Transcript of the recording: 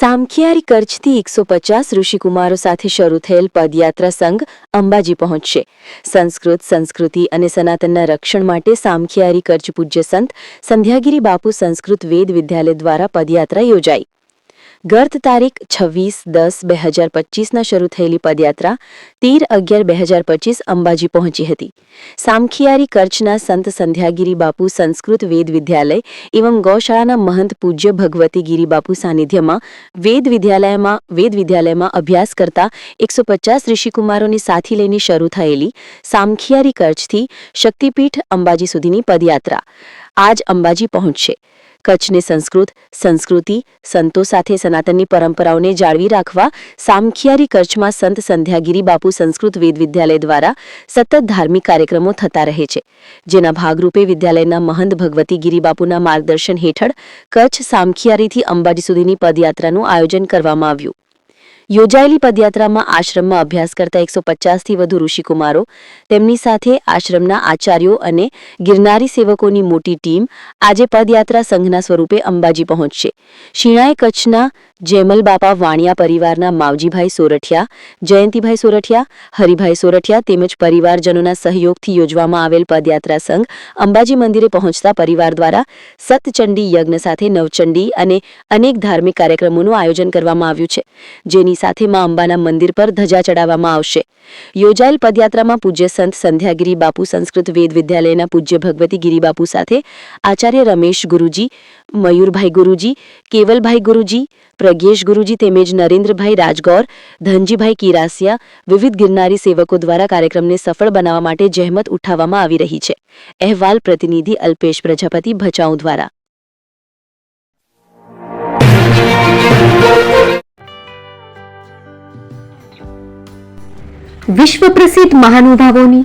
સામખિયારી કચ્છથી એકસો પચાસ ઋષિકુમારો સાથે શરૂ થયેલ પદયાત્રા સંઘ અંબાજી પહોંચશે. સંસ્કૃત, સંસ્કૃતિ અને સનાતનના રક્ષણ માટે સામખિયારી કચ્છ પૂજ્ય સંત સંધ્યાગીરી બાપુ સંસ્કૃત વેદ વિદ્યાલય દ્વારા પદયાત્રા યોજાઈ. ગત તારીખ છવ્વીસ દસ બે હજાર પચીસના શરૂ થયેલી પદયાત્રા તેર અગિયાર બે હજાર પચીસ અંબાજી પહોંચી હતી. સામખિયારી કચ્છના સંત સંધ્યાગીરી બાપુ સંસ્કૃત વેદ વિદ્યાલય એવં ગૌશાળાના મહંત પૂજ્ય ભગવતી ગીરી બાપુ સાનિધ્યમાં વેદ વિદ્યાલયમાં વેદ વિદ્યાલયમાં અભ્યાસ કરતા એકસો પચાસ ઋષિકુમારોની સાથી લઈને શરૂ થયેલી સામખિયારી કચ્છથી શક્તિપીઠ અંબાજી સુધીની પદયાત્રા. આજ અંબાજી પહોંચશે. કચ્છને સંસ્કૃત, સંસ્કૃતિ, સંતો સાથે સનાતનની પરંપરાઓને જાળવી રાખવા સામખિયારી કચ્છમાં સંત સંધ્યાગીરી બાપુ સંસ્કૃત વેદ વિદ્યાલય દ્વારા સતત ધાર્મિક કાર્યક્રમો થતા રહે છે. જેના ભાગરૂપે વિદ્યાલયના મહંત ભગવતી ગિરિબાપુના માર્ગદર્શન હેઠળ કચ્છ સામખિયારીથી અંબાજી સુધીની પદયાત્રાનું આયોજન કરવામાં આવ્યું. યોજાયેલી પદયાત્રામાં આશ્રમમાં અભ્યાસ કરતા એકસો પચાસથી વધુ ઋષિકુમારો, તેમની સાથે આશ્રમના આચાર્યો અને ગિરનારી સેવકોની મોટી ટીમ આજે પદયાત્રા સંઘના સ્વરૂપે અંબાજી પહોંચશે. શિણાએ કચ્છના જેમલ વાણિયા પરિવારના માવજીભાઈ સોરઠિયા, જયંતિભાઈ સોરઠિયા, હરિભાઈ સોરઠિયા તેમજ પરિવારજનોના સહયોગથી યોજવામાં આવેલ પદયાત્રા સંઘ અંબાજી મંદિરે પહોંચતા પરિવાર દ્વારા સતચંડી યજ્ઞ સાથે નવચંડી અને અનેક ધાર્મિક કાર્યક્રમોનું આયોજન કરવામાં આવ્યું છે, જેની સાથે માં અંબાના મંદિર પર ધજા ચડાવવામાં આવશે. યોજાયેલ પદયાત્રામાં પૂજ્ય સંત સંધ્યાગીરી બાપુ સંસ્કૃત વેદ વિદ્યાલયના પૂજ્ય ભગવતી ગિરિબાપુ સાથે આચાર્ય રમેશ ગુરુજી મયુરભાઈ ગુરુજી, કેવલભાઈ ગુરુજી, પ્રજ્ઞેશ ગુરુજી તેમજ નરેન્દ્રભાઈ રાજગોર, ધનજીભાઈ કિરાસિયા વિવિધ ગિરનારી સેવકો દ્વારા કાર્યક્રમને સફળ બનાવવા માટે જહેમત ઉઠાવવામાં આવી રહી છે. અહેવાલ પ્રતિનિધિ અલ્પેશ પ્રજાપતિ ભચાઉ દ્વારા. વિશ્વ પ્રસિદ્ધ મહાનુભાવોની